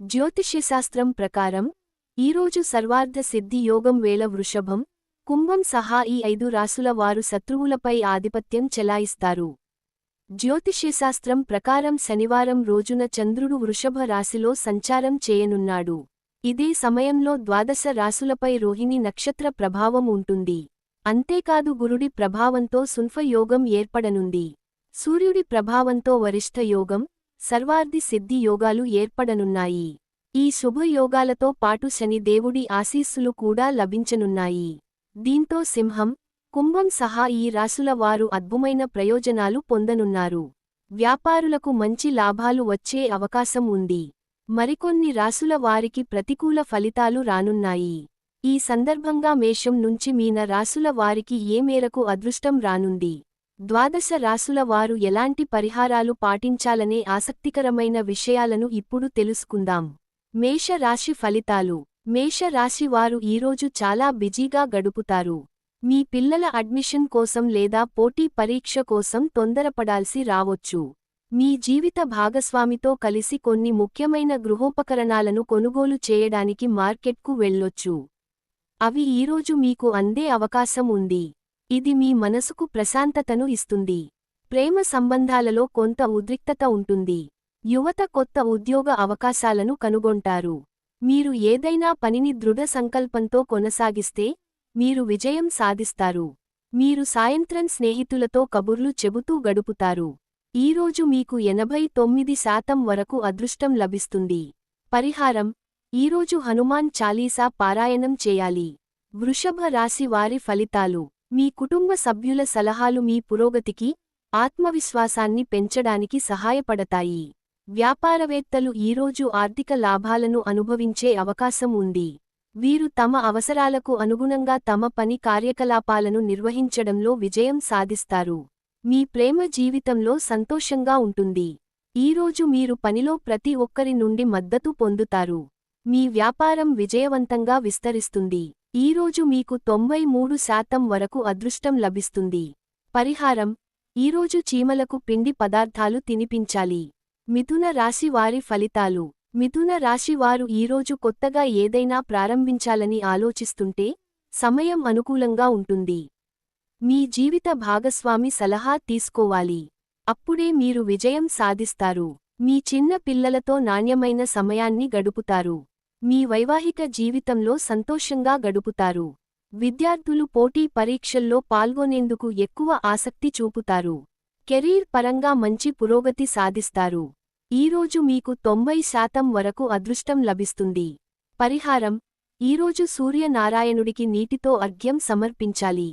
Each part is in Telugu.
జ్యోతిష్యశాస్త్రం ప్రకారం ఈరోజు సర్వార్ధ సిద్ధి యోగం వేళ వృషభం కుంభం సహా ఈ ఐదు రాసుల వారు శత్రువులపై ఆధిపత్యం చెలాయిస్తారు. జ్యోతిష్యశాస్త్రం ప్రకారం శనివారం రోజున చంద్రుడు వృషభ రాశిలో సంచారం చేయనున్నాడు. ఇదే సమయంలో ద్వాదశ రాసులపై రోహిణి నక్షత్ర ప్రభావం ఉంటుంది. అంతేకాదు గురుడి ప్రభావంతో సున్ఫయోగం ఏర్పడనుంది. సూర్యుడి ప్రభావంతో వరిష్ఠ యోగం సర్వార్ధి సిద్ధి యోగాలు ఏర్పడనున్నాయి. ఈ శుభయోగాలతో పాటు శని దేవుడి ఆశీస్సులు కూడా లభించనున్నాయి. దీంతో సింహం కుంభం సహా ఈ రాసుల వారు అద్భుమైన ప్రయోజనాలు పొందనున్నారు. వ్యాపారులకు మంచి లాభాలు వచ్చే అవకాశం ఉంది. మరికొన్ని రాసుల వారికి ప్రతికూల ఫలితాలు రానున్నాయి. ఈ సందర్భంగా మేషం నుంచి మీన రాసుల వారికి ఏ మేరకు అదృష్టం రానుంది? ద్వాదశ రాసుల వారు ఎలాంటి పరిహారాలు పాటించాలనే ఆసక్తికరమైన విషయాలను ఇప్పుడు తెలుసుకుందాం. మేష రాశి ఫలితాలు. మేషరాశి వారు ఈరోజు చాలా బిజీగా గడుపుతారు. మీ పిల్లల అడ్మిషన్ కోసం లేదా పోటీ పరీక్ష కోసం తొందరపడాల్సి రావొచ్చు. మీ జీవిత భాగస్వామితో కలిసి కొన్ని ముఖ్యమైన గృహోపకరణాలను కొనుగోలు చేయడానికి మార్కెట్కు వెళ్ళొచ్చు. అవి ఈరోజు మీకు అందే అవకాశం ఉంది. ఇది మీ మనసుకు ప్రశాంతతను ఇస్తుంది. ప్రేమ సంబంధాలలో కొంత ఉద్రిక్తత ఉంటుంది. యువత కొత్త ఉద్యోగ అవకాశాలను కనుగొంటారు. మీరు ఏదైనా పనిని దృఢ సంకల్పంతో కొనసాగిస్తే మీరు విజయం సాధిస్తారు. మీరు సాయంత్రం స్నేహితులతో కబుర్లు చెబుతూ గడుపుతారు. ఈరోజు మీకు ఎనభై తొమ్మిది శాతం వరకు అదృష్టం లభిస్తుంది. పరిహారం. ఈరోజు హనుమాన్ చాలీసా పారాయణం చేయాలి. వృషభ రాశి వారి ఫలితాలు. మీ కుటుంబ సభ్యుల సలహాలు మీ పురోగతికి ఆత్మవిశ్వాసాన్ని పెంచడానికి సహాయపడతాయి. వ్యాపారవేత్తలు ఈరోజు ఆర్థిక లాభాలను అనుభవించే అవకాశం ఉంది. వీరు తమ అవసరాలకు అనుగుణంగా తమ పని కార్యకలాపాలను నిర్వహించడంలో విజయం సాధిస్తారు. మీ ప్రేమ జీవితంలో సంతోషంగా ఉంటుంది. ఈరోజు మీరు పనిలో ప్రతి ఒక్కరి నుండి మద్దతు పొందుతారు. మీ వ్యాపారం విజయవంతంగా విస్తరిస్తుంది. ఈరోజు మీకు తొంభై మూడు శాతం వరకు అదృష్టం లభిస్తుంది. పరిహారం ఈరోజు చీమలకు పిండి పదార్థాలు తినిపించాలి. మిథున రాశి వారి ఫలితాలు. మిథున రాశి వారు ఈరోజు కొత్తగా ఏదైనా ప్రారంభించాలని ఆలోచిస్తుంటే సమయం అనుకూలంగా ఉంటుంది. మీ జీవిత భాగస్వామి సలహా తీసుకోవాలి. అప్పుడే మీరు విజయం సాధిస్తారు. మీ చిన్న పిల్లలతో నాణ్యమైన సమయాన్ని గడుపుతారు. మీ వైవాహిక జీవితంలో సంతోషంగా గడుపుతారు. విద్యార్థులు పోటీ పరీక్షల్లో పాల్గొనేందుకు ఎక్కువ ఆసక్తి చూపుతారు. కెరీర్ పరంగా మంచి పురోగతి సాధిస్తారు. ఈరోజు మీకు తొంభై శాతం వరకు అదృష్టం లభిస్తుంది. పరిహారం. ఈరోజు సూర్యనారాయణుడికి నీటితో అర్ఘ్యం సమర్పించాలి.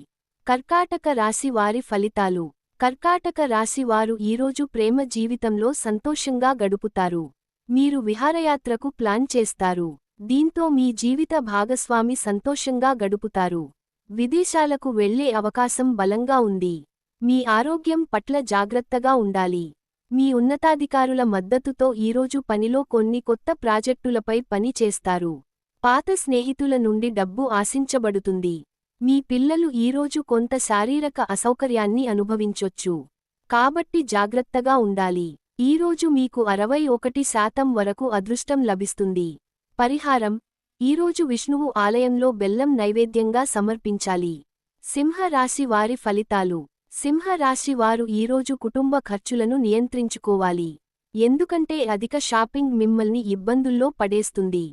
కర్కాటక రాశి వారి ఫలితాలు. కర్కాటక రాశివారు ఈరోజు ప్రేమ జీవితంలో సంతోషంగా గడుపుతారు. మీరు విహారయాత్రకు ప్లాన్ చేస్తారు. దీంతో మీ జీవిత భాగస్వామి సంతోషంగా గడుపుతారు. విదేశాలకు వెళ్ళే అవకాశం బలంగా ఉంది. మీ ఆరోగ్యం పట్ల జాగ్రత్తగా ఉండాలి. మీ ఉన్నతాధికారుల మద్దతుతో ఈరోజు పనిలో కొన్ని కొత్త ప్రాజెక్టులపై పని చేస్తారు. పాత స్నేహితుల నుండి డబ్బు ఆశించబడుతుంది. మీ పిల్లలు ఈరోజు కొంత శారీరక అసౌకర్యాన్ని అనుభవించొచ్చు. కాబట్టి జాగ్రత్తగా ఉండాలి. ఈరోజు మీకు అరవై ఒకటి శాతం వరకు అదృష్టం లభిస్తుంది. పరిహారం. ఈరోజు విష్ణువు ఆలయంలో బెల్లం నైవేద్యంగా సమర్పించాలి. సింహరాశి వారి ఫలితాలు. సింహరాశి వారు ఈరోజు కుటుంబ ఖర్చులను నియంత్రించుకోవాలి. ఎందుకంటే అధిక షాపింగ్ మిమ్మల్ని ఇబ్బందుల్లో పడేస్తుంది.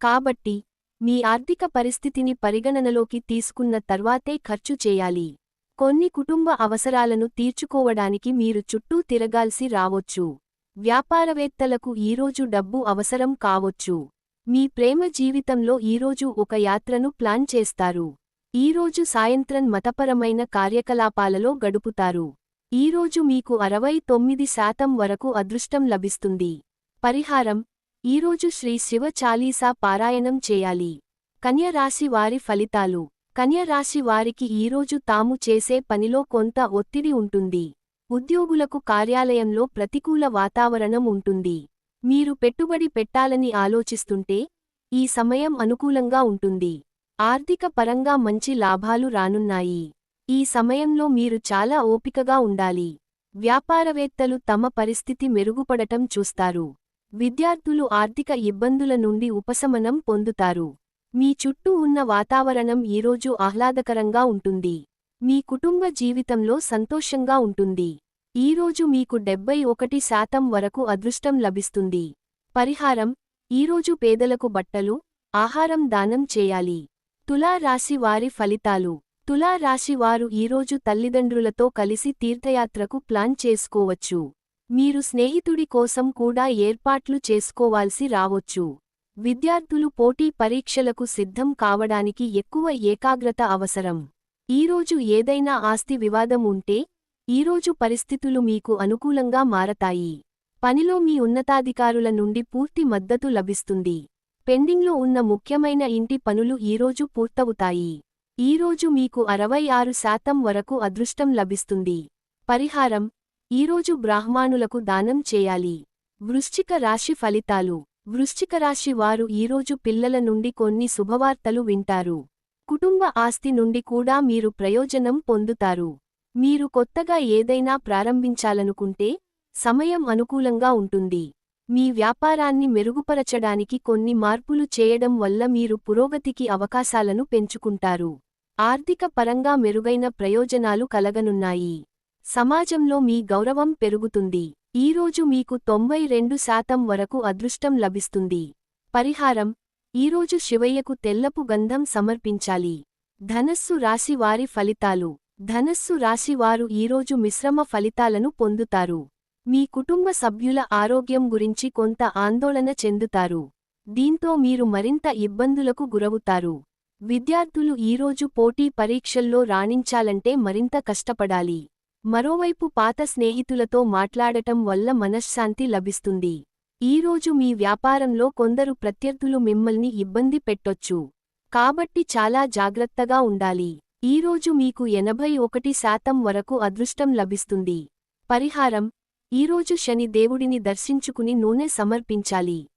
కాబట్టి మీ ఆర్థిక పరిస్థితిని పరిగణనలోకి తీసుకున్న తర్వాతే ఖర్చు చేయాలి. కొన్ని కుటుంబ అవసరాలను తీర్చుకోవడానికి మీరు చుట్టూ తిరగాల్సి రావొచ్చు. వ్యాపారవేత్తలకు ఈరోజు డబ్బు అవసరం కావొచ్చు. మీ ప్రేమ జీవితంలో ఈరోజు ఒక యాత్రను ప్లాన్ చేస్తారు. ఈరోజు సాయంత్రం మతపరమైన కార్యకలాపాలలో గడుపుతారు. ఈరోజు మీకు అరవై తొమ్మిది శాతం వరకు అదృష్టం లభిస్తుంది. పరిహారం. ఈరోజు శ్రీ శివ చాలీసా పారాయణం చేయాలి. కన్యరాశి వారి ఫలితాలు. కన్యరాశి వారికి ఈరోజు తాము చేసే పనిలో కొంత ఒత్తిడి ఉంటుంది. ఉద్యోగులకు కార్యాలయంలో ప్రతికూల వాతావరణం ఉంటుంది. మీరు పెట్టుబడి పెట్టాలని ఆలోచిస్తుంటే ఈ సమయం అనుకూలంగా ఉంటుంది. ఆర్థిక పరంగా మంచి లాభాలు రానున్నాయి. ఈ సమయంలో మీరు చాలా ఓపికగా ఉండాలి. వ్యాపారవేత్తలు తమ పరిస్థితి మెరుగుపడటం చూస్తారు. విద్యార్థులు ఆర్థిక ఇబ్బందుల నుండి ఉపశమనం పొందుతారు. మీ చుట్టూ ఉన్న వాతావరణం ఈరోజు ఆహ్లాదకరంగా ఉంటుంది. మీ కుటుంబ జీవితంలో సంతోషంగా ఉంటుంది. ఈరోజు మీకు డెబ్బై ఒకటి శాతం వరకు అదృష్టం లభిస్తుంది. పరిహారం ఈరోజు పేదలకు బట్టలు ఆహారం దానం చేయాలి. తులారాశి వారి ఫలితాలు. తులారాశి వారు ఈరోజు తల్లిదండ్రులతో కలిసి తీర్థయాత్రకు ప్లాన్ చేసుకోవచ్చు. మీరు స్నేహితుడి కోసం కూడా ఏర్పాట్లు చేసుకోవాల్సి రావొచ్చు. విద్యార్థులు పోటీ పరీక్షలకు సిద్ధం కావడానికి ఎక్కువ ఏకాగ్రత అవసరం. ఈరోజు ఏదైనా ఆస్తి వివాదం ఉంటే ఈరోజు పరిస్థితులు మీకు అనుకూలంగా మారతాయి. పనిలో మీ ఉన్నతాధికారుల నుండి పూర్తి మద్దతు లభిస్తుంది. పెండింగ్లో ఉన్న ముఖ్యమైన ఇంటి పనులు ఈరోజు పూర్తవుతాయి. ఈరోజు మీకు అరవై ఆరు శాతం వరకు అదృష్టం లభిస్తుంది. పరిహారం ఈరోజు బ్రాహ్మాణులకు దానం చేయాలి. వృశ్చిక రాశి ఫలితాలు వృశ్చిక రాశి వారు ఈరోజు పిల్లల నుండి కొన్ని శుభవార్తలు వింటారు. కుటుంబ ఆస్తి నుండి కూడా మీరు ప్రయోజనం పొందుతారు. మీరు కొత్తగా ఏదైనా ప్రారంభించాలనుకుంటే సమయం అనుకూలంగా ఉంటుంది. మీ వ్యాపారాన్ని మెరుగుపరచడానికి కొన్ని మార్పులు చేయడం వల్ల మీరు పురోగతికి అవకాశాలను పెంచుకుంటారు. ఆర్థిక పరంగా మెరుగైన ప్రయోజనాలు కలగనున్నాయి. సమాజంలో మీ గౌరవం పెరుగుతుంది. ఈరోజు మీకు తొంభై రెండు శాతం వరకు అదృష్టం లభిస్తుంది. పరిహారం ఈరోజు శివయ్యకు తెల్లపు గంధం సమర్పించాలి. ధనస్సు రాశి వారి ఫలితాలు. ధనస్సు రాశివారు ఈరోజు మిశ్రమ ఫలితాలను పొందుతారు. మీ కుటుంబ సభ్యుల ఆరోగ్యం గురించి కొంత ఆందోళన చెందుతారు. దీంతో మీరు మరింత ఇబ్బందులకు గురవుతారు. విద్యార్థులు ఈరోజు పోటీ పరీక్షల్లో రాణించాలంటే మరింత కష్టపడాలి. మరోవైపు పాత స్నేహితులతో మాట్లాడటం వల్ల మనశ్శాంతి లభిస్తుంది. ఈరోజు మీ వ్యాపారంలో కొందరు ప్రత్యర్థులు మిమ్మల్ని ఇబ్బంది పెట్టొచ్చు. కాబట్టి చాలా జాగ్రత్తగా ఉండాలి. ఈరోజు మీకు ఎనభై ఒకటి శాతం వరకు అదృష్టం లభిస్తుంది. పరిహారం. ఈరోజు శని దేవుడిని దర్శించుకుని నూనె సమర్పించాలి.